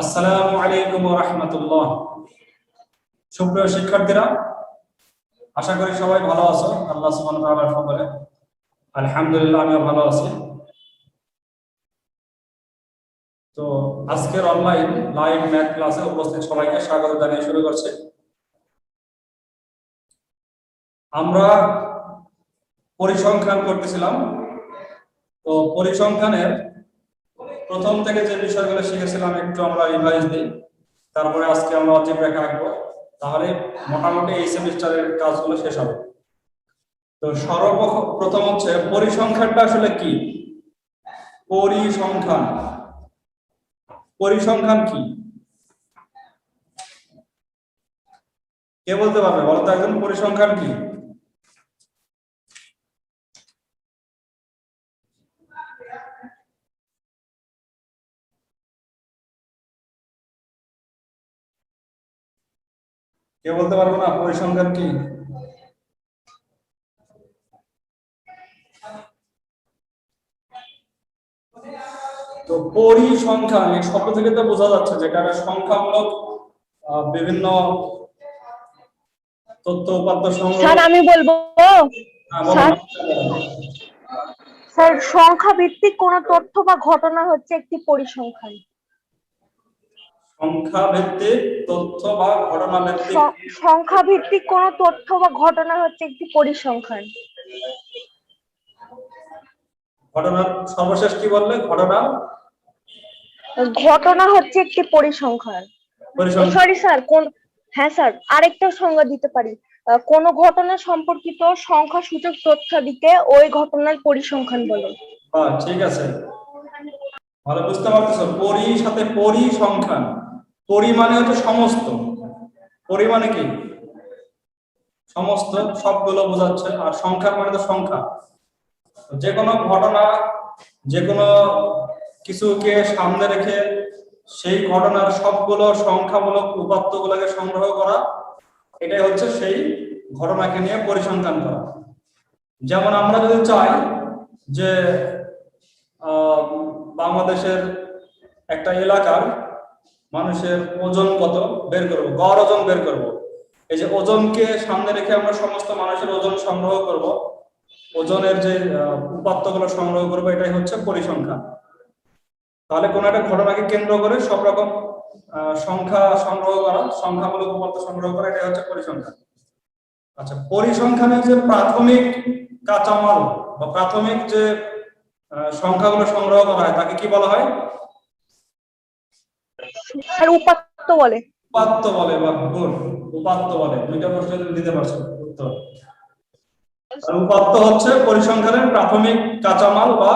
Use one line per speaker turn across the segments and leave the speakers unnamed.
আসসালামু আলাইকুম রাহমাতুল্লাহ। সুপ্রিয় শিক্ষার্থীরা, আশা করি সবাই ভালো আছো, আল্লাহ ওয়া তাআলার ফজলে। আলহামদুলিল্লাহ, আমিও ভালো আছি। তো আজকের অনলাইন লাইভ ম্যাথ ক্লাসে উপস্থিত সবাইকে স্বাগত জানিয়ে শুরু করছি। আমরা পরিসংখ্যান করতেছিলাম। তো পরিসংখ্যানের প্রথম থেকে যে বিষয়গুলো শিখেছিলাম একটু আমরা রিভাইজ দিই। তারপরে আজকে আমরা অজেব রেখা আঁকবো। তাহলে মোটামুটি এই সেমিস্টারের কাজগুলো শেষ হবে। তো সর্বপ্রথম হচ্ছে পরিসংখ্যানটা আসলে কি? পরিসংখ্যান। পরিসংখ্যান কি? কে বলতে পারবে? বলতো একজন পরিসংখ্যান কি? কে বলতে পারব না? পরিসংখ্যান কি? তো পরিসংখ্যান এই শব্দ থেকে তো বোঝা যাচ্ছে যে এটা একটা সংখ্যামূলক আহ, বিভিন্ন তথ্য উপাত্ত সংগ্রহ
স্যার আমি বলব?
হ্যাঁ,
স্যার। স্যার সংখ্যা ভিত্তিক কোন তথ্য বা ঘটনা হচ্ছে একটি পরিসংখ্যান।
সংখ্যা ভিত্তিক তথ্য বা ঘটনা ভিত্তিক
সংখ্যা ভিত্তিক কোন তথ্য বা ঘটনা হচ্ছে একটি পরিসংখ্যান।
ঘটনার সর্বশেষ কি বললে? ঘটনা?
ঘটনা হচ্ছে একটি পরিসংখ্যান। সরি স্যার কোন হ্যাঁ স্যার আরেকটা সংজ্ঞা দিতে পারি। কোন ঘটনা সম্পর্কিত সংখ্যা সূচক তথ্যাদিকে ওই ঘটনার পরিসংখ্যান বলে।
ঠিক আছে। ভালো বুঝতে পারতেছো? পরি সাথে পরিসংখ্যান। পরি মানে হচ্ছে সমস্ত। পরি মানে কি? সমস্ত সবগুলো বোঝাচ্ছে, আর সংখ্যা মানে তো সংখ্যা। যে কোনো ঘটনা, যে কোনো কিছুকে সামনে রেখে সেই ঘটনার সবগুলো সংখ্যামূলক উপাত্তগুলোকে সংগ্রহ করা, এটাই হচ্ছে সেই ঘটনাকে নিয়ে পরিসংখ্যান করা। যেমন আমরা যদি চাই যে বাংলাদেশের একটা এলাকার মানুষের ওজন কত? বের করব। গড় ওজন বের করব। এই যে ওজনকে সামনে রেখে আমরা সমস্ত মানুষের ওজন সংগ্রহ করব। ওজনের যে উপাত্তগুলো সংগ্রহ করব, এটাই হচ্ছে পরিসংখ্যান। তাহলে কোন একটা ঘটনাকে কেন্দ্র করে সব রকম সংখ্যা সংগ্রহ করা, সংখ্যামূলক উপাত্ত সংগ্রহ করা, এটাই হচ্ছে পরিসংখ্যান। আচ্ছা পরিসংখ্যানের যে প্রাথমিক কাঁচামাল বা প্রাথমিক যে সংখ্যাগুলো সংগ্রহ করা হয়, তাকে কি বলা হয়?
স্যার উপাত্ত বলে।
উপাত্ত বলে বা গুণ উপাত্ত বলে। দুইটা প্রশ্ন দিতে পারছ উত্তর। আর উপাত্ত হচ্ছে পরিসংখ্যানের প্রাথমিক কাঁচামাল বা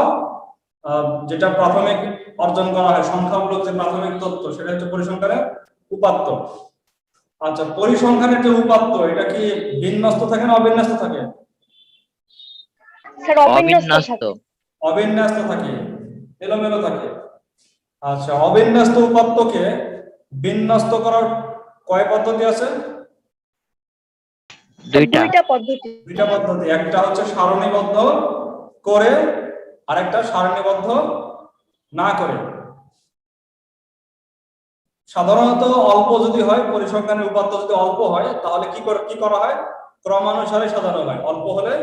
যেটা প্রাথমিক অর্জন করা হয় সংখ্যামূলক যে প্রাথমিক তথ্য সেটা হচ্ছে পরিসংখ্যানের উপাত্ত। আচ্ছা পরিসংখ্যানের যে উপাত্ত এটা কি বিন্যস্ত থাকে না অবিন্যস্ত থাকে?
স্যার অবিন্যস্ত
অবিন্যস্ত।
থাকে
অবিন্যস্ত থাকে এলোমেলো থাকে। আচ্ছা অবিন্যস্ত উপাত্তকে বিন্যস্ত করার কয় পদ্ধতি আছে?
দুইটা।
পদ্ধতি।
দুইটা পদ্ধতি। একটা হচ্ছে সারণীবদ্ধ করে আরেকটা সারণীবদ্ধ না করে। সাধারণত অল্প যদি হয় পরিসংখ্যানের উপাত্ত যদি অল্প হয় তাহলে কি করে কি করা হয়? ক্রমানুসারে সাজানো হয়। অল্প হলে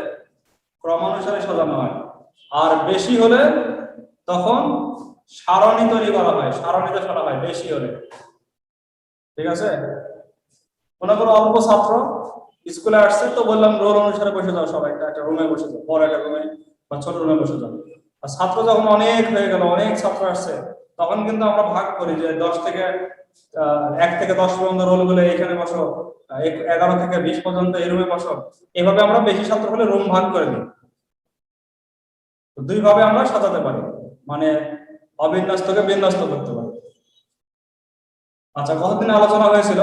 ক্রমানুসারে সাজানো হয়। আর বেশি হলে তখন সারণী তৈরি করা হয়, সারণীতে সারা হয়, বেশি হলে। ঠিক আছে? মনে করো অল্প ছাত্র, স্কুলে আসছে তো বললাম রোল অনুসারে বসে যাও সবাই, একটা রুমে বসে যাও, বড় একটা রুমে বা ছোট রুমে বসে যাও। আর ছাত্র যখন অনেক হয়ে গেল, অনেক ছাত্র আসছে, তখন কিন্তু আমরা ভাগ করি যে দশ থেকে এক থেকে দশ পর্যন্ত রোলগুলো এখানে বসো এগারো থেকে বিশ পর্যন্ত এই রুমে বসো। এভাবে আমরা বেশি ছাত্র হলে রুম ভাগ করে দিই। দুই ভাবে আমরা সাজাতে পারি। মানে অবিন্যস্তকে বিন্যস্ত করতে পারি। আচ্ছা কতদিন আলোচনা হয়েছিল?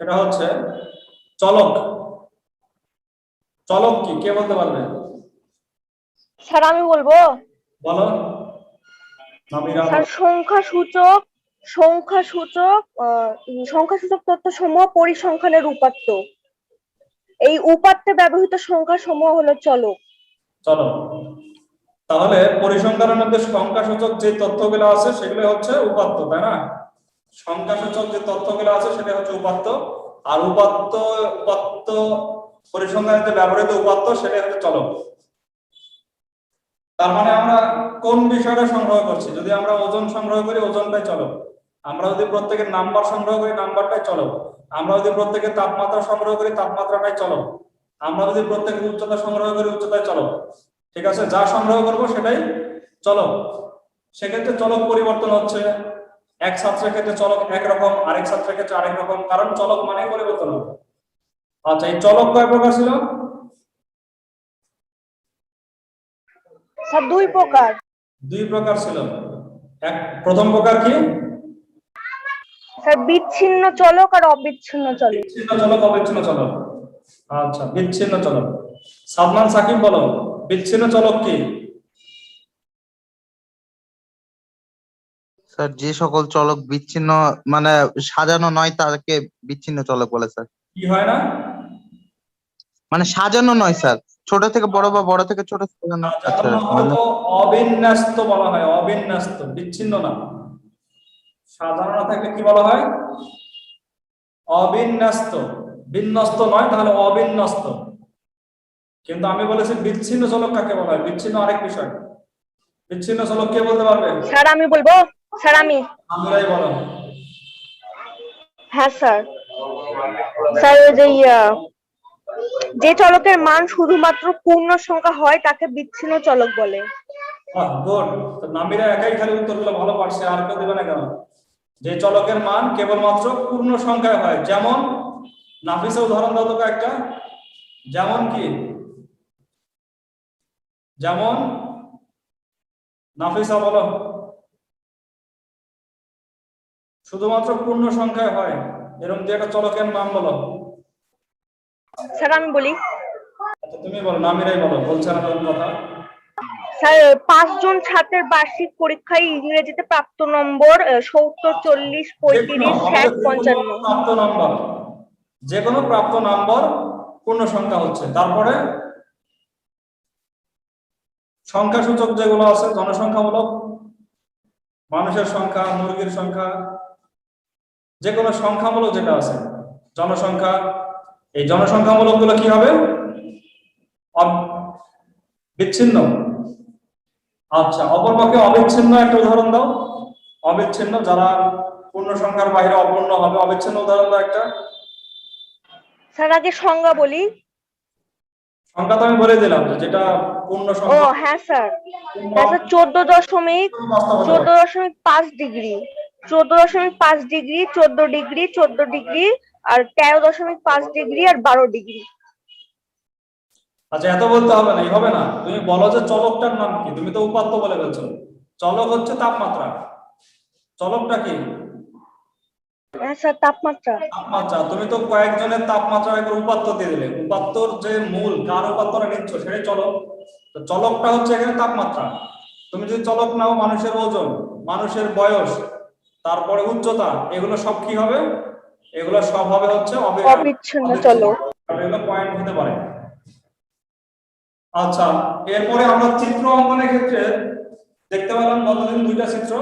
সেটা হচ্ছে চলক। চলক কি? কে বলতে পারবে?
স্যার আমি বলব?
বলো।
স্যার সংখ্যা সূচক সংখ্যা সূচক সংখ্যা সূচক তথ্য সমূহ পরিসংখ্যানের উপাত্ত। এই উপাত্তে ব্যবহৃত সংখ্যা সমূহ হলো চলক।
চলো তাহলে পরিসংখ্যানের মধ্যে সংখ্যাসূচক যে তথ্যগুলো আছে সেগুলো হচ্ছে উপাত্ত, তাই না? সংখ্যাসূচক যে তথ্যগুলো আছে সেটা হচ্ছে উপাত্ত। আর উপাত্ত উপাত্ত পরিসংখ্যানে যে ব্যবহৃত উপাত্ত সেটা হচ্ছে চলক। তার মানে আমরা কোন বিষয়টা সংগ্রহ করছি? যদি আমরা ওজন সংগ্রহ করি, ওজনটাই চলক। আমরা যদি প্রত্যেকের নাম্বার সংগ্রহ করি, নাম্বারটাই চলক। আমরা যদি প্রত্যেকের তাপমাত্রা সংগ্রহ করি, তাপমাত্রাটাই চলক। আমরা যদি প্রত্যেকের উচ্চতা সংগ্রহ করি উচ্চতায় চলক। ঠিক আছে যা সংগ্রহ করব সেটাই চলক। সেক্ষেত্রে চলক পরিবর্তন হচ্ছে। এক ছাত্রের ক্ষেত্রে চলক একরকম আরেক ছাত্রের ক্ষেত্রে আরেক রকম কারণ চলক মানে পরিবর্তন হবে। আচ্ছা এই চলক কয় প্রকার ছিল?
স্যার দুই প্রকার।
দুই প্রকার ছিল। এক প্রথম প্রকার কি?
স্যার বিচ্ছিন্ন চলক আর অবিচ্ছিন্ন চলক।
বিচ্ছিন্ন চলক অবিচ্ছিন্ন চলক। আচ্ছা বিচ্ছিন্ন চলক। সাদমান সাকিব বলো। বিচ্ছিন্ন চলক কি?
স্যার যে সকল চলক বিচ্ছিন্ন মানে সাজানো নয় তাকে বিচ্ছিন্ন চলক বলে স্যার।
কি হয় না?
মানে সাজানো নয় স্যার। ছোট থেকে বড় বা বড় থেকে ছোট সাজানো। আচ্ছা মানে
অবিন্যস্ত বলা হয় অবিন্যস্ত বিচ্ছিন্ন না। সাধারণ থাকলে কি বলা হয়? অবিন্যস্ত। বিন্যস্ত নয় তাহলে অবিন্যস্ত। কিন্তু আমি বলেছি বিচ্ছিন্ন চলক কাকে বলা হয়? বিচ্ছিন্ন আরেক বিষয়। বিচ্ছিন্ন চলক কে বলতে পারবে?
স্যার আমি বলব? স্যার আমি।
আমরাই বলো।
হ্যাঁ স্যার। স্যার যে যে চলকের মান শুধুমাত্র পূর্ণ সংখ্যা হয় তাকে বিচ্ছিন্ন চলক বলে।
গুড নামিরা একাই খালি উত্তরগুলো ভালো পারছে আর কেউ দেবে না কেন? যে চলকের মান কেবলমাত্র পূর্ণ সংখ্যায় হয় যেমন নাফিসা উদাহরণ দাও তো একটা। যেমন কি? যেমন নাফিসা বলো শুধুমাত্র পূর্ণ সংখ্যায় হয়। এরকম যে একটা চলকের নাম বলো।
স্যার আমি বলি।
আচ্ছা তুমি বলো নামিরাই বলো বলছে না কথা।
স্যার পাঁচজন ছাত্রের বার্ষিক পরীক্ষায় ইংরেজিতে প্রাপ্ত নম্বর সত্তর চল্লিশ পঁয়ত্রিশ ষাট পঞ্চান্ন।
প্রাপ্ত নাম্বার যে কোনো প্রাপ্ত নাম্বার পূর্ণ সংখ্যা হচ্ছে। তারপরে সংখ্যা সূচক যেগুলো আছে, জনসংখ্যামূলক, মানুষের সংখ্যা, মুরগির সংখ্যা যে কোনো সংখ্যামূলক যেটা আছে, জনসংখ্যা, এই জনসংখ্যামূলকগুলো কি হবে? বিচ্ছিন্ন। আচ্ছা অপর পক্ষে অবিচ্ছিন্ন একটা উদাহরণ দাও। অবিচ্ছিন্ন, যারা পূর্ণ সংখ্যার বাইরে অপূর্ণ হবে, অবিচ্ছিন্ন উদাহরণ দাও একটা।
স্যার, আগে সংজ্ঞা বলি।
সংখ্যা তো আমি বলে দিলাম যেটা পূর্ণ
ও হ্যাঁ স্যার। হ্যাঁ স্যার চোদ্দ দশমিক চোদ্দ দশমিক পাঁচ ডিগ্রি। চোদ্দ দশমিক পাঁচ ডিগ্রি চোদ্দ ডিগ্রি চোদ্দ ডিগ্রি আর তেরো দশমিক পাঁচ ডিগ্রি আর বারো ডিগ্রি।
আচ্ছা এত বলতে হবে না হবে না। তুমি বলো যে চলকটার নাম কি তুমি তো উপাত্ত বলে বলছো চলক হচ্ছে তাপমাত্রা। চলকটা কি?
হ্যাঁ স্যার তাপমাত্রা।
তাপমাত্রা তুমি তো কয়েকজনের তাপমাত্রা একবার উপাত্ত দিয়ে দিলে। উপাত্তর যে মূল কার উপাত্তটা নিচ্ছ সেটাই চলক। তো চলকটা হচ্ছে এখানে তাপমাত্রা। তুমি যদি চলক নাও মানুষের ওজন মানুষের বয়স তারপরে উচ্চতা এগুলো সব কি হবে? এগুলো সব হবে হচ্ছে অবি-
অবিচ্ছিন্ন চলক।
এগুলো পয়েন্ট হতে পারে। আচ্ছা এরপরে আমরা চিত্র অঙ্কনের ক্ষেত্রে দেখতে পেলাম গতদিন দুইটা চিত্র?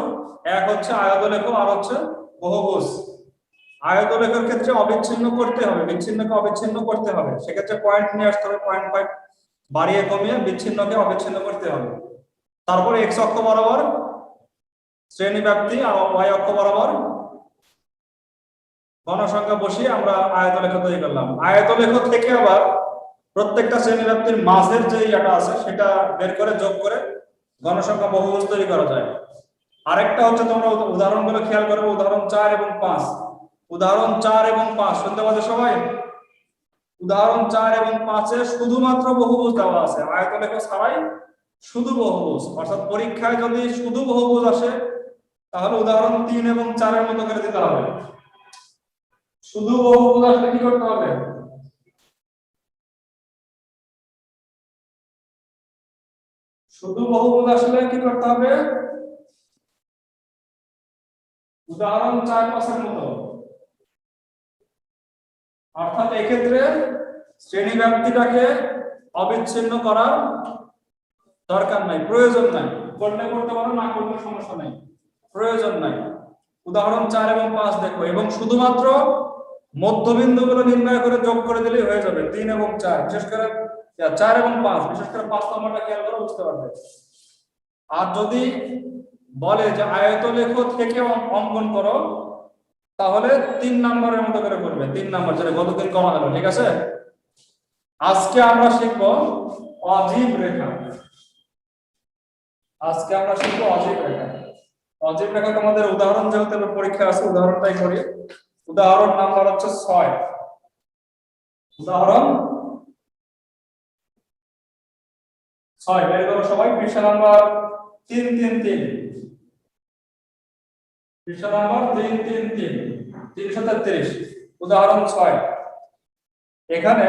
এক হচ্ছে আয়তলেখ আর হচ্ছে বহুভুজ। আয়তলেখের ক্ষেত্রে অবিচ্ছিন্ন করতে হবে, বিচ্ছিন্নকে অবিচ্ছিন্ন করতে হবে। সেক্ষেত্রে পয়েন্ট নিয়ে আসতে হবে পয়েন্ট ফাইভ বাড়িয়ে কমিয়ে বিচ্ছিন্নকে অবিচ্ছিন্ন করতে হবে। তারপরে এক্স অক্ষ বরাবর শ্রেণি ব্যাপ্তি ওয়াই অক্ষ বরাবর গণসংখ্যা বসিয়ে আমরা আয়তলেখ তৈরি করলাম। আয়তলেখ থেকে আবার প্রত্যেকটা শ্রেণি ব্যাপ্তির মাঝের যে ইয়াটা আছে, সেটা বের করে যোগ করে গণসংখ্যা বহুভুজ তৈরি করা যায়। আরেকটা হচ্ছে তোমরা উদ- উদাহরণগুলো খেয়াল করবে, উদাহরণ চার এবং পাঁচ। উদাহরণ চার এবং পাঁচ, শুনতে পাচ্ছ সবাই? উদাহরণ চার এবং পাঁচে শুধুমাত্র বহুভুজ দেওয়া আছে। আয়তলেখ ছাড়াই শুধু বহুভুজ। অর্থাৎ পরীক্ষায় যদি শুধু বহুভুজ আসে, তাহলে উদাহরণ তিন এবং চারের মতো করে দিতে হবে। শুধু বহুভুজ আসলে কি করতে হবে? শুধু বহুভুজ আসলে কি করতে হবে? উদাহরণ চার পাঁচের মতো। অর্থাৎ এক্ষেত্রে শ্রেণি ব্যাপ্তিটাকে অবিচ্ছিন্ন করার দরকার নাই, প্রয়োজন নাই। করলে করতে পারো, না করলে সমস্যা নাই। প্রয়োজন নাই। উদাহরণ চার এবং পাঁচ দেখো, এবং শুধুমাত্র মধ্যবিন্দুগুলো নির্ণয় করে যোগ করে দিলেই হয়ে যাবে, তিন এবং চার। বিশেষ করে চার এবং পাঁচ, বিশেষ করে পাঁচ নম্বরটা খেয়াল করে বুঝতে পারবে। আর যদি বলে যে আয়তলেখ থেকে অঙ্কন করো তাহলে তিন নম্বরের মতো করে করবে। তিন নম্বর, যেটা গতদিন করা হলো ঠিক আছে? আজকে আমরা শিখব অজীব রেখা। আজকে আমরা শিখব অজীব রেখা। অজীব রেখা তোমাদের উদাহরণ যেহেতু পরীক্ষা আছে, উদাহরণটাই করি। উদাহরণ নাম্বার হচ্ছে ছয়। উদাহরণ ছয়, বের করো সবাই। পৃষ্ঠা নাম্বার তিন তিন তিন। পৃষ্ঠা নাম্বার, তিন তিন তিন, তিনশো তেত্রিশ। উদাহরণ ছয়। এখানে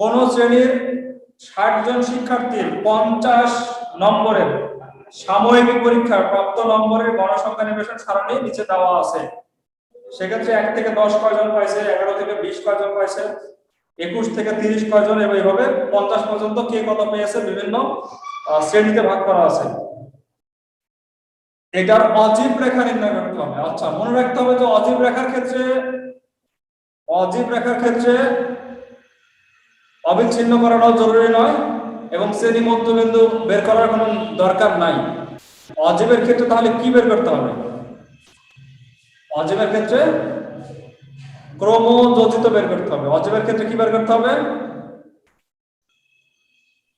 কোন শ্রেণির ষাট জন শিক্ষার্থীর পঞ্চাশ নম্বরের সাময়িক পরীক্ষার প্রাপ্ত নম্বরের গণসংখ্যা নিবেশন সারণী নিচে দেওয়া আছে। সেক্ষেত্রে এক থেকে দশ কয়জন পাইছে, এগারো থেকে বিশ কয়জন পাইছে, একুশ থেকে তিরিশ কয়জন এবং এইভাবে পঞ্চাশ পর্যন্ত কে কত পেয়েছে বিভিন্ন শ্রেণীতে ভাগ করা আছে। এটার অজীব রেখা নির্ণয় করতে হবে। আচ্ছা মনে রাখতে হবে যে অজীব রেখার ক্ষেত্রে অজীব রেখার ক্ষেত্রে অবিচ্ছিন্ন করাটাও জরুরি নয় এবং শ্রেণি মধ্যবিন্দু বের করার কোনো দরকার নাই। অজীবের ক্ষেত্রে তাহলে কি বের করতে হবে? অজীবের ক্ষেত্রে ক্রমযোজিত বের করতে হবে। অজীবের ক্ষেত্রে কি বের করতে হবে?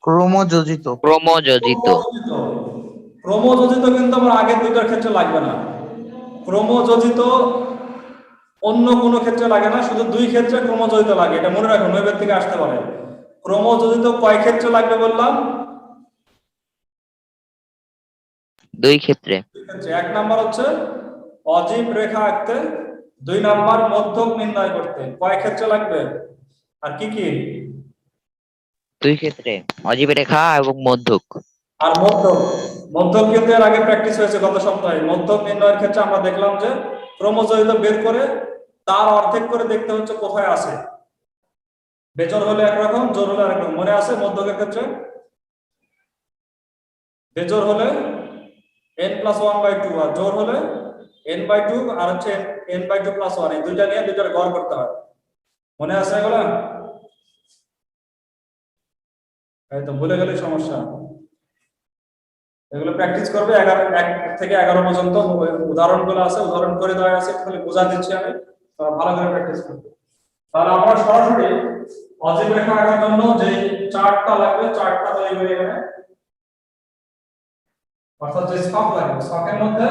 ক্রমযোজিত।
ক্রমযোজিত।
ক্রমযোজিত কিন্তু আমার আগের দুইটার ক্ষেত্রে লাগবে না। ক্রমযোজিত অন্য কোনো ক্ষেত্রে লাগে না শুধু দুই ক্ষেত্রে ক্রমযোজিত লাগে এটা মনে রাখুন নৈবেদ থেকে আসতে পারে। ক্রমযোজিত কয় ক্ষেত্রে লাগবে বললাম?
দুই ক্ষেত্রে।
দুই ক্ষেত্রে এক নাম্বার হচ্ছে অজীব রেখা আঁকতে দুই নাম্বার মধ্যক নির্ণয় করতে কয় ক্ষেত্রে লাগবে? আর কি কি?
দুই ক্ষেত্রে অজীব রেখা এবং মধ্যক।
আর মধ্যক। মধ্যক কিন্তু এর আগে প্র্যাকটিস হয়েছে গত সপ্তাহে। মধ্যক নির্ণয়ের ক্ষেত্রে আমরা দেখলাম যে ক্রমজয়িত বের করে তার অর্ধেক করে দেখতে হচ্ছে কোথায় আছে। বেজোর হলে একরকম জোর হলে একরকম মনে আছে মধ্যকের ক্ষেত্রে? বেজোর হলে N plus one by two আর জোর হলে এন বাই টু আর হচ্ছে N by two plus one এই দুইটা নিয়ে দুইটার গড় করতে হয়। মনে আছে এগুলা? এই তো ভুলে গেলে সমস্যা। এগুলো প্র্যাকটিস করবে এগারো, এক থেকে এগারো পর্যন্ত। উদাহরণগুলো আছে, উদাহরণ করে দেওয়া আছে খালি বোঝা দিচ্ছি আমি। ভালো করে প্র্যাকটিস করবে। তাহলে আমরা সরাসরি অজীব রেখা আঁকার জন্য যে চার্টটা লাগবে চার্টটা তৈরি করে এখানে। অর্থাৎ যে ছক লাগবে ছকের মধ্যে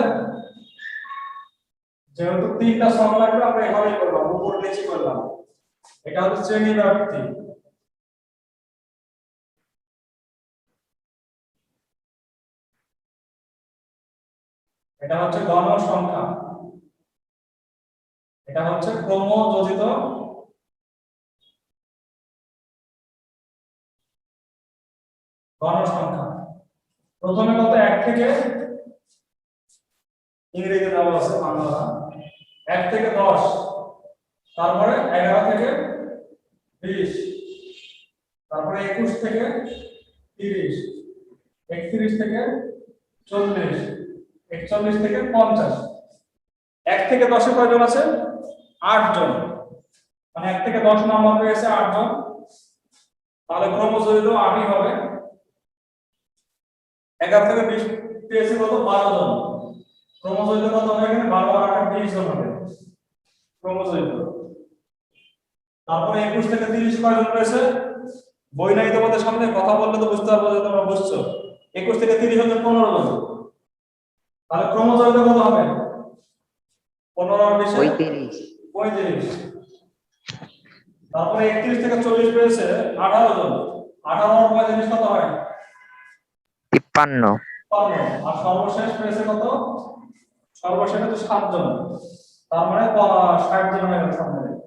যেহেতু তিনটা ছক লাগবে, আমরা এভাবেই করলাম, উপর নিচে করলাম। এটা হচ্ছে শ্রেণি ব্যাপ্তি এটা হচ্ছে গণ সংখ্যা এটা হচ্ছে ক্রমযোজিত গণ সংখ্যা প্রথমে কত? এক থেকে ইংরেজি দেওয়া আছে বাংলা। এক থেকে দশ। তারপরে এগারো থেকে বিশ। তারপরে একুশ থেকে তিরিশ। একত্রিশ থেকে চল্লিশ। একচল্লিশ থেকে পঞ্চাশ। এক থেকে দশে কয়জন আছে? আট জন মানে এক থেকে দশ নম্বর পেয়েছে আট জন তাহলে ক্রমযোজিত আটই হবে। এগারো থেকে বিশ পেয়েছে কত? বারো জন ক্রমযোজিত কত হবে এখানে? বারো আর আটে বিশ জন হবে। ক্রমযোজিত তারপরে একুশ থেকে তিরিশ কয়জন রয়েছে? বই নাই তোমাদের সামনে কথা বললে তো বুঝতে পারব যে তোমরা বুঝছ। একুশ থেকে তিরিশ হচ্ছে পনেরো জন তাহলে ক্রমজয়িত কত হবে? পনেরো আর বিশে
পঁয়ত্রিশ।
পঁয়ত্রিশ। তারপরে একত্রিশ থেকে চল্লিশ পেয়েছে আঠারো জন। আঠারো আর পঁয়ত্রিশ কত হয়?
তিপ্পান্ন।
বান্ন। আর সর্বশেষ পেয়েছে কত? সর্বশেষ হচ্ছে সাত জন। তার মানে প- ষাট জন হয়ে গেল সামনে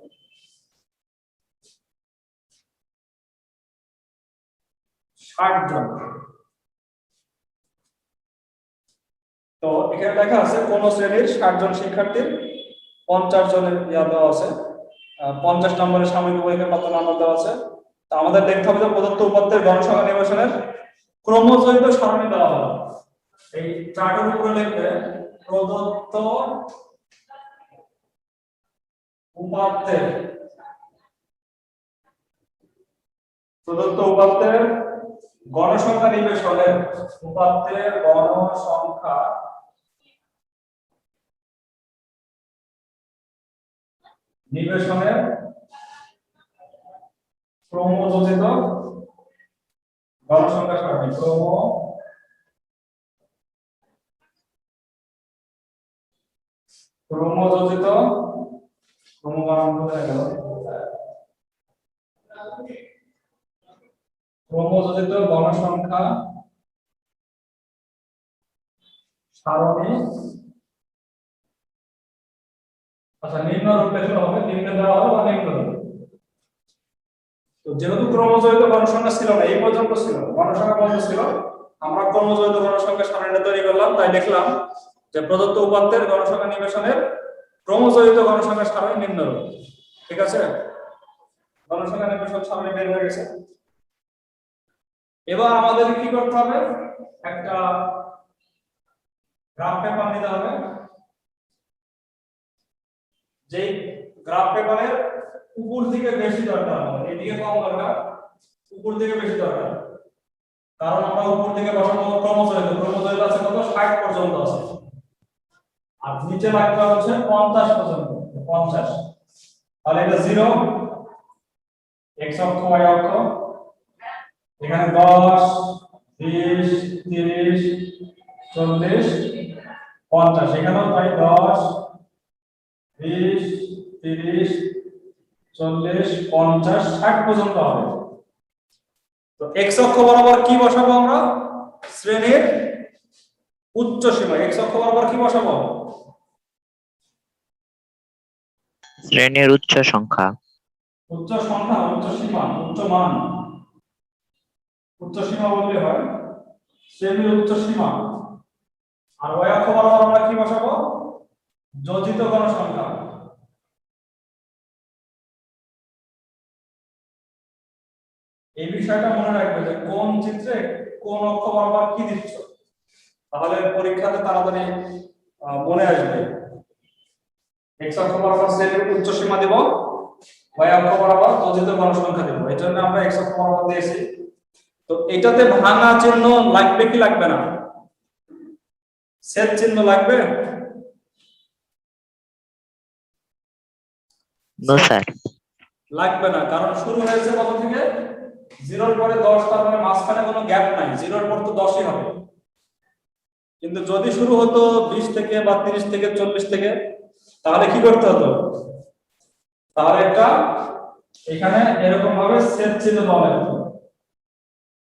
ষাট জন। তো এখানে লেখা আছে, কোন শ্রেণির ষাট জন শিক্ষার্থীর পঞ্চাশ জনের ইয়া দেওয়া আছে। পঞ্চাশ নম্বরের সাময়িক নম্বর দেওয়া আছে। আমাদের দেখতে হবে যে প্রদত্ত উপাত্তের গণসংখ্যা নির্বাচনের দেওয়া এই চার্টের উপরে লিখবে, প্রদত্ত উপাত্তের প্রদত্ত উপাত্তের গণসংখ্যা নিবেশনের উপাত্তের গণসংখ্যা নিবেশনের ক্রমযোজিত গণসংখ্যা সারণী ক্রম ক্রমযোজিত গেল ক্রমযোজিত গণসংখ্যা সারণী আচ্ছা নিম্ন রূপ লিখলে হবে, নিম্নে দেওয়া হবে বা নিম্ন তো যেহেতু ক্রমজয়িত গণসংখ্যা ছিল না, এই পর্যন্ত ছিল গণসংখ্যা পর্যন্ত ছিল, আমরা ক্রমজয়িত গণসংখ্যা সারণীটা তৈরি করলাম, তাই লিখলাম যে প্রদত্ত উপাত্তের গণসংখ্যা নিবেশনের ক্রমজয়িত গণসংখ্যা সারণী নিম্নরূপ ঠিক আছে? গণসংখ্যা নিবেশন সারণী বের হয়ে গেছে। এবার আমাদের কি করতে হবে? একটা গ্রাফ পেপার নিতে হবে। যেই গ্রাফ পেপারের উপর দিকে বেশি দরকার আমাদের এদিকে কম দরকার, উপর দিকে বেশি দরকার। কারণ আমরা উপর দিকে বসাবো ক্রমজয়িত ক্রমজয়িত আছে কত? 60 পর্যন্ত আছে। আর নিচে লাগবে হচ্ছে 50 পর্যন্ত 50 তাহলে এটা 0 x অক্ষ, y অক্ষ। এখানে 10 20 30 40 50 এখানেও তাই 10 বিশ তিরিশ চল্লিশ পঞ্চাশ ষাট পর্যন্ত হবে। তো এক্স অক্ষ বরাবর কি বসাবো আমরা? শ্রেণির উচ্চ সীমা। এক্স অক্ষ বরাবর কি বসাবো?
শ্রেণির উচ্চ সংখ্যা।
উচ্চ সংখ্যা উচ্চ সীমা উচ্চ মান। উচ্চ সীমা বললে হয় শ্রেণির উচ্চ সীমা। আর ওই অক্ষ বরাবর আমরা কি বসাবো? যোজিত গণসংখ্যা এই বিষয়টা মনে রাখবে যে কোন চিত্রে কোন অক্ষ বরাবর কি দিচ্ছ। তাহলে পরীক্ষাতে তাড়াতাড়ি মনে আসবে। এক্স অক্ষ বরাবর শ্রেণির উচ্চ সীমা দিব, y অক্ষ বরাবর যোজিত গণসংখ্যা দেব। এই জন্য আমরা x অক্ষ বরাবর দিয়েছি। তো এটাতে ভাঙা চিহ্ন লাগবে কি লাগবে না? সেট চিহ্ন লাগবে?
নো স্যার
লাগবে না। কারণ শুরু হয়েছে কত থেকে? জিরোর পরে দশ, তার মানে মাঝখানে কোনো গ্যাপ নাই। জিরোর পর তো দশই হবে। কিন্তু যদি শুরু হতো বিশ থেকে বা তিরিশ থেকে চল্লিশ থেকে, তাহলে কি করতে হতো? তাহলে একটা এখানে এরকম ভাবে সেট চিহ্ন দেওয়া লাগতো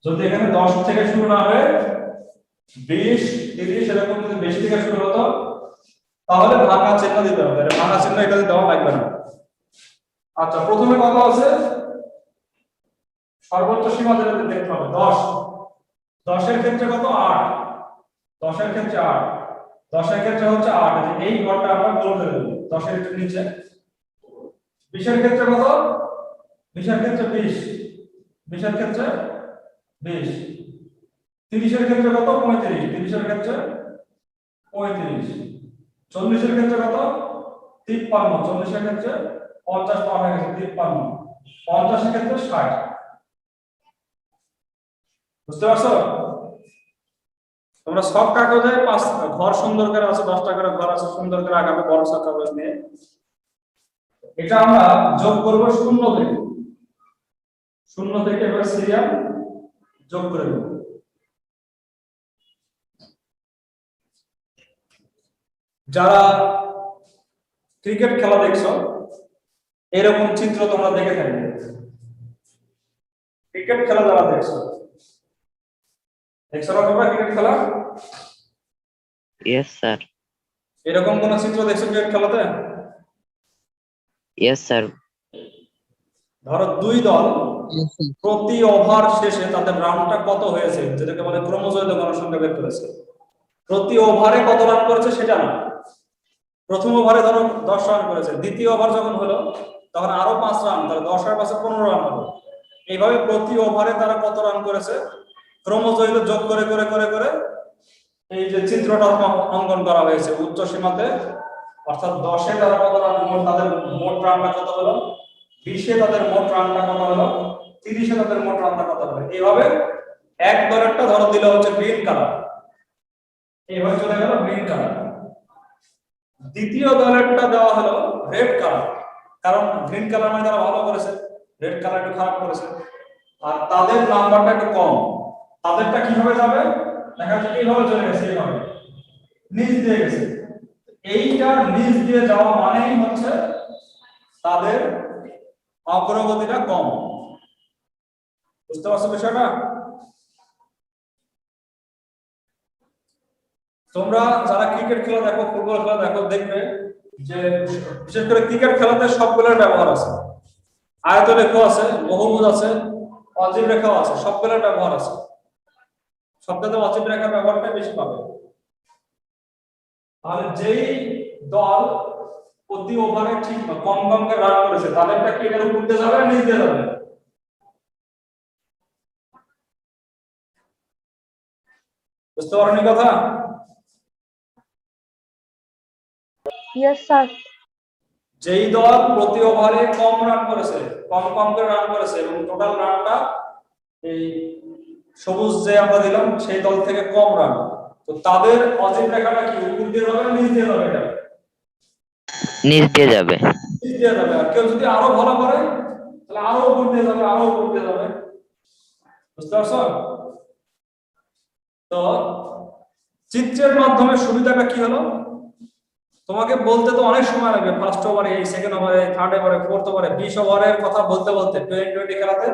যদি এখানে দশ থেকে শুরু না হয়ে, বিশ, তিরিশ এরকম যদি বেশি থেকে শুরু হতো, তাহলে ভাঙা চিহ্ন দিতে হবে। ভাঙা চিহ্ন এটাতে দেওয়া লাগবে না। আচ্ছা প্রথমে কত আছে? সর্বোচ্চ সীমা যেটা দেখতে হবে, দশ। দশের ক্ষেত্রে কত? আট। দশের ক্ষেত্রে আট। দশের ক্ষেত্রে হচ্ছে আট। এই এই ঘরটা আমরা গোল করে দেবো। দশের একটু নিচে। বিশের ক্ষেত্রে কত? বিশের ক্ষেত্রে বিশ। বিশের ক্ষেত্রে বিশ। তিরিশের ক্ষেত্রে কত? পঁয়ত্রিশ। তিরিশের ক্ষেত্রে পঁয়ত্রিশ। চল্লিশের ক্ষেত্রে কত? তিপ্পান্ন। চল্লিশের ক্ষেত্রে পঞ্চাশ পার হয়ে গেছে, তিপ্পান্ন। পঞ্চাশের ক্ষেত্রে ষাট। বুঝতে পারছ? তোমরা সব কাগজে পাঁচ ঘর সুন্দর করে আছে, দশটা করে ঘর আছে, সুন্দর করে আগামী বড় সব কাগজ নিয়ে। এটা আমরা যোগ করব শূন্য থেকে শূন্য থেকে এবার সিরিয়াল যোগ করে দেব। যারা ক্রিকেট খেলা দেখছ এরকম চিত্র তোমরা দেখে থাকবে। ক্রিকেট খেলা যারা দেখছ দেখছ না তোমরা ক্রিকেট খেলা?
ইয়েস স্যার
এরকম কোন চিত্র দেখছ ক্রিকেট খেলাতে?
ইয়েস স্যার
ধরো দুই দল প্রতি ওভার শেষে তাদের রানটা কত হয়েছে যেটাকে বলে ক্রমজয়িত গণসংখ্যা বের করেছে। প্রতি ওভারে কত রান করেছে সেটা না। প্রথম ওভারে ধরো দশ রান করেছে দ্বিতীয় ওভার যখন হলো তখন আরও পাঁচ রান, তাহলে দশ আর পাঁচে পনেরো রান হলো এইভাবে প্রতি ওভারে তারা কত রান করেছে? ক্রমজয়িত যোগ করে করে করে করে এই যে চিত্রটা অঙ্কন করা হয়েছে উচ্চ সীমাতে। অর্থাৎ দশে তারা কত রান মোট তাদের মোট রানটা কত হলো? বিশে তাদের মোট রানটা কত হলো? তিরিশে তাদের মোট রানটা কত হলো? এইভাবে এক দলেরটা ধরো, দিলে হচ্ছে গ্রিন কালার এইভাবে চলে গেল গ্রিন কালার দ্বিতীয় দলেরটা দেওয়া হলো রেড কালার কারণ গ্রিন কালার মানে তারা ভালো করেছে রেড কালার একটু খারাপ করেছে। আর তাদের নাম্বারটা একটু কম। তাদেরটা কীভাবে যাবে? দেখা যাচ্ছে এইভাবে চলে গেছে এইভাবে নিচ দিয়ে গেছে। এইটা নিচ দিয়ে যাওয়া মানেই হচ্ছে তাদের অগ্রগতিটা কম। বুঝতে পারছ বিষয়টা? তোমরা যারা ক্রিকেট খেলা দেখো ফুটবল খেলা দেখো, দেখবে যে বিশেষ করে ক্রিকেট খেলাতে সবগুলোর ব্যবহার আছে। আয়ত রেখাও আছে বহুভুজ আছে, অজীব রেখাও আছে, সবগুলোর ব্যবহার আছে। সবটাতে অজীব রেখার ব্যবহারটা বেশি পাবে। তাহলে যেই দল প্রতি ওভারে ঠিক কম কম করে রান করেছে, তাদেরটা কি এটার উপর দিয়ে যাবে নিচ দিয়ে যাবে? বুঝতে পারোনি কথা?
ইয়েস স্যার
যেই দল প্রতি ওভারে কম রান করেছে কম কম করে রান করেছে এবং টোটাল রানটা এই সবুজ যে আমরা দিলাম সেই দল থেকে কম রান তো তাদের অজিত রেখাটা কি? উপর দিয়ে যাবে নিচ দিয়ে যাবে এটা?
নিচ দিয়ে যাবে।
নিচ দিয়ে যাবে। আর কেউ যদি আরও ভালো করে তাহলে আরও উপর দিয়ে যাবে আরও উপর দিয়ে যাবে। বুঝতে পারছ? তো চিত্রের মাধ্যমে সুবিধাটা কি হলো? তোমাকে বলতে তো অনেক সময় লাগবে ফার্স্ট ওভারে এই সেকেন্ড ওভারে থার্ড ওভারে ফোর্থ ওভারে বিশ ওভারের কথা বলতে বলতে টোয়েন্টি টোয়েন্টি খেলাতে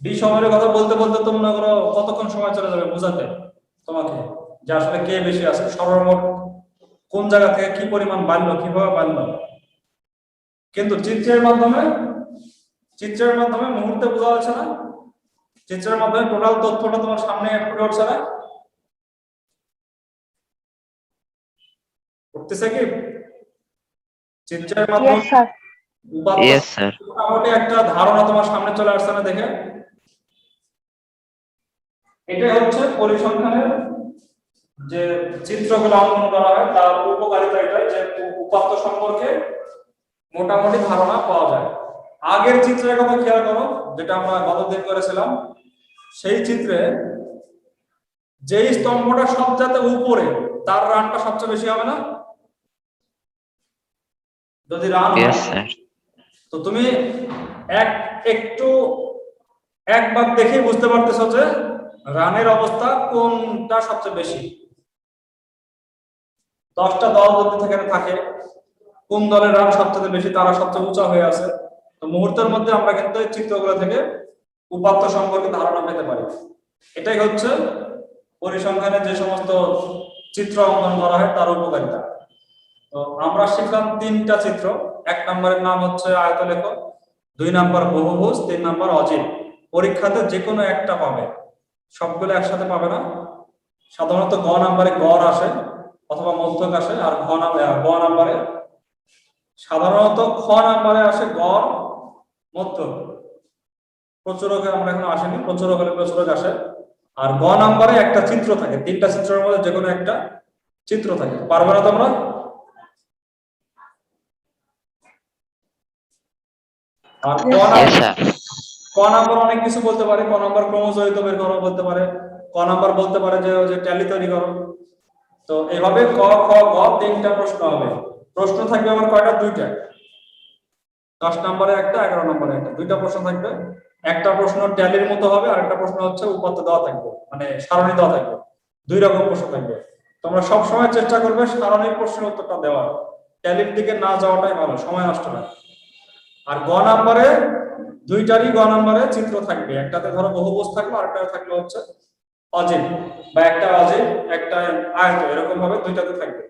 বিশ ওভারের কথা বলতে বলতে তো মনে করো কতক্ষণ সময় চলে যাবে বোঝাতে তোমাকে, যে আসলে কে বেশি আছে, সর্বমোট কোন জায়গা থেকে কি পরিমাণ বাড়লো, কীভাবে বাড়লো। কিন্তু চিত্রের মাধ্যমে চিত্রের মাধ্যমে মুহূর্তে বোঝা যাচ্ছে না, চিত্রের মাধ্যমে টোটাল তথ্যটা তোমার সামনে ফুটে উঠছে না। উঠতেছে কি? চিত্রের মাধ্যমে
ইয়েস স্যার
উপাত্ত
ইয়েস স্যার
মোটামুটি একটা ধারণা তোমার সামনে চলে আসছে না দেখে? এটাই হচ্ছে পরিসংখ্যানের যে চিত্রগুলো অঙ্কন করা হয় তার উপকারিতা এটাই যে উপাত্ত সম্পর্কে মোটামুটি ধারণা পাওয়া যায়। আগের চিত্রের কথা খেয়াল করো যেটা আমরা গতদিন করেছিলাম সেই চিত্রে যেই স্তম্ভটা সব যাতে উপরে তার রানটা সবচেয়ে বেশি হবে না? যদি রান হয়, তো তুমি এক একটু একবার দেখে বুঝতে পারতেছো যে রানের অবস্থা কোনটা সবচেয়ে বেশি? দশটা দল যদি সেখানে থাকে কোন দলের রান সবচেয়ে বেশি তারা সবচেয়ে উঁচা হয়ে আছে? তো মুহূর্তের মধ্যে আমরা কিন্তু এই চিত্রগুলো থেকে উপাত্ত সম্পর্কে ধারণা পেতে পারি। এটাই হচ্ছে পরিসংখ্যানে যে সমস্ত চিত্র অঙ্কন করা হয় তার উপকারিতা। তো আমরা শিখলাম তিনটা চিত্র। এক নম্বরের নাম হচ্ছে আয়তলেখ দুই নাম্বার বহুভুজ, তিন নাম্বার অজিত পরীক্ষাতে যে কোনো একটা পাবে। সবগুলো একসাথে পাবে না? সাধারণত গ নাম্বারে গড় আসে অথবা মধ্যক আসে, আর ঘ নাম্বারে গ নাম্বারে। সাধারণত খ নাম্বারে আসে গড়, মধ্যক। প্রচুরকে আমরা এখন আসেনি প্রচুরক হলে প্রচুরক আসে। আর গ নাম্বারে একটা চিত্র থাকে, তিনটা চিত্রের মধ্যে যে কোনো একটা চিত্র থাকে। পারবে না তোমরা? আর ক ক নাম্বার অনেক কিছু বলতে পারে ক নাম্বার ক্রমজয়িত বের করো বলতে পারে ক নাম্বার বলতে পারে যে যে ট্যালি তৈরি করো। তো এইভাবে ক খ গ তিনটা প্রশ্ন হবে। প্রশ্ন থাকবে আমার কয়টা? দুইটা। দশ নম্বরে একটা এগারো নম্বরে একটা। দুইটা প্রশ্ন থাকবে। একটা প্রশ্ন ট্যালির মতো হবে আর একটা প্রশ্ন হচ্ছে উপাত্ত দেওয়া থাকবে মানে সারণী দেওয়া থাকবে। দুই রকম প্রশ্ন থাকবে। তোমরা সব সময় চেষ্টা করবে সারণীর প্রশ্নের উত্তরটা দেওয়ার। ট্যালির দিকে না যাওয়াটাই ভালো সময় নষ্ট হয় আর গ নাম্বারে, দুইটারই গ নাম্বারে চিত্র থাকবে। একটাতে ধরো বহুভুজ থাকবে আর একটা থাকবে হচ্ছে অজীব বা একটা অজীব একটা আয়ত এরকম ভাবে দুইটাতে থাকবে।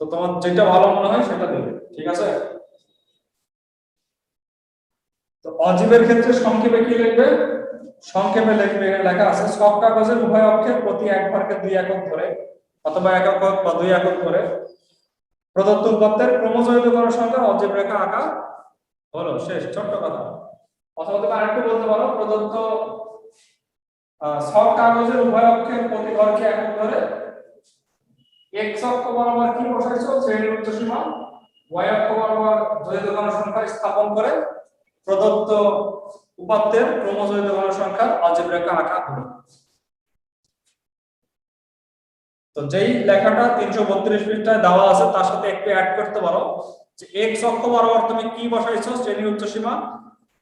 তো তোমার যেটা ভালো মনে হয় সেটা দেবে, ঠিক আছে? তো অজীবের ক্ষেত্রে সংক্ষেপে কি লিখবে? সংক্ষেপে লিখবে এখানে লেখা আছে সব কাগজের উভয় অক্ষে প্রতি এক মার্কে দুই একক ধরে, অথবা এক একক বা দুই একক ধরে, প্রদত্ত উপাত্তের ক্রমজয়িত করার সংখ্যা অজীব রেখা আঁকা হলো শেষ, ছোট্ট কথা। অথবা তুমি আরেকটু বলতে পারো, প্রদত্ত সব কাগজের উভয় অক্ষের প্রতি ঘরকে একক ধরে x অক্ষ বরাবর কি বসাইছো? শ্রেণির উচ্চসীমা, y অক্ষ বরাবর জড়িত গণসংখ্যা স্থাপন করে প্রদত্ত উপাত্তের ক্রমজড়িত গণসংখ্যার অলজেব্রিক আঁকা হলো তো যেই লেখাটা তিনশো বত্রিশ পৃষ্ঠায় দেওয়া আছে, তার সাথে একটু অ্যাড করতে পারো। যে এক্স অক্ষ বরাবর তুমি কি বসাইছো? শ্রেণি উচ্চসীমা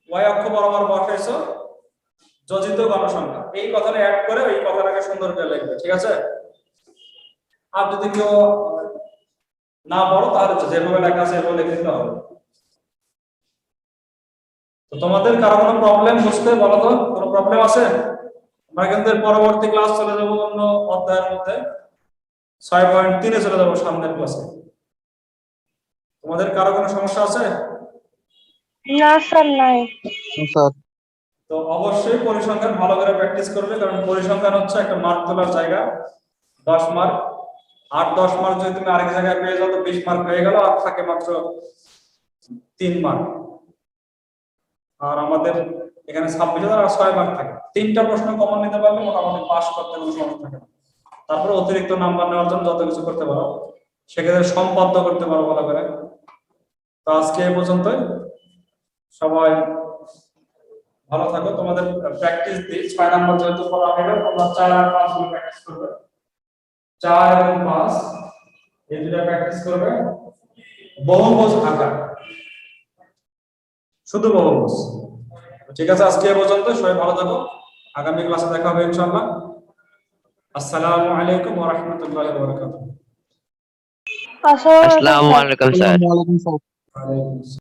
ওয়াই অক্ষ বরাবর বসাইছো যোজিত গণসংখ্যা এই কথাটা অ্যাড করে ওই কথাটাকে সুন্দর করে লিখবে, ঠিক আছে? আর যদি কেউ না পড়ো, তাহলে যেভাবে লেখা আছে এভাবে লিখে দিতে হবে। তো তোমাদের কারও কোনো প্রবলেম বুঝতে বলো তো? কোনো প্রবলেম আছে? আমরা কিন্তু পরবর্তী ক্লাস চলে যাব অন্য অধ্যায়ের মধ্যে। ছয় পয়েন্ট তিনে চলে যাব সামনের ক্লাসে তোমাদের কারও কোনো সমস্যা আছে?
না স্যার নাই।
স্যার।
তো অবশ্যই পরিসংখ্যান ভালো করে প্র্যাকটিস করবে কারণ পরিসংখ্যান হচ্ছে একটা মার্ক তোলার জায়গা। দশ মার্ক আট দশ মার্ক যদি তুমি আরেক জায়গায় পেয়ে যাও তো বিশ মার্ক হয়ে গেল আর থাকে মাত্র তিন মার্ক আর আমাদের এখানে ছাব্বিশ হাজার আর ছয় মার্ক থাকে। তিনটা প্রশ্ন কমন নিতে পারলে মোটামুটি পাস করতে কোনো সমস্যা থাকে না। তারপরে অতিরিক্ত নাম্বার নেওয়ার জন্য যত কিছু করতে পারো সেক্ষেত্রে সম্পাদ্য করতে পারো ভালো করে। তো আজকে এই পর্যন্তই। সবাই ভালো থাকো। তোমাদের প্র্যাকটিস দিই। ছয় নাম্বার যেহেতু পড়া হয়ে গেল তোমরা চার আর পাঁচগুলো প্র্যাকটিস করবে। চার এবং পাঁচ এই দুটা প্র্যাকটিস করবে। বহুভুজ আকার শুধু বহুভুজ ঠিক আছে আজকে এ পর্যন্ত সবাই ভালো থাকো। আগামী ক্লাসে দেখা হবে ইনশাআল্লাহ। আসসালামু আলাইকুম ওয়া রাহমাতুল্লাহি ওয়া বারাকাতুহু।
আসসালামু আলাইকুম
স্যার।
Friday,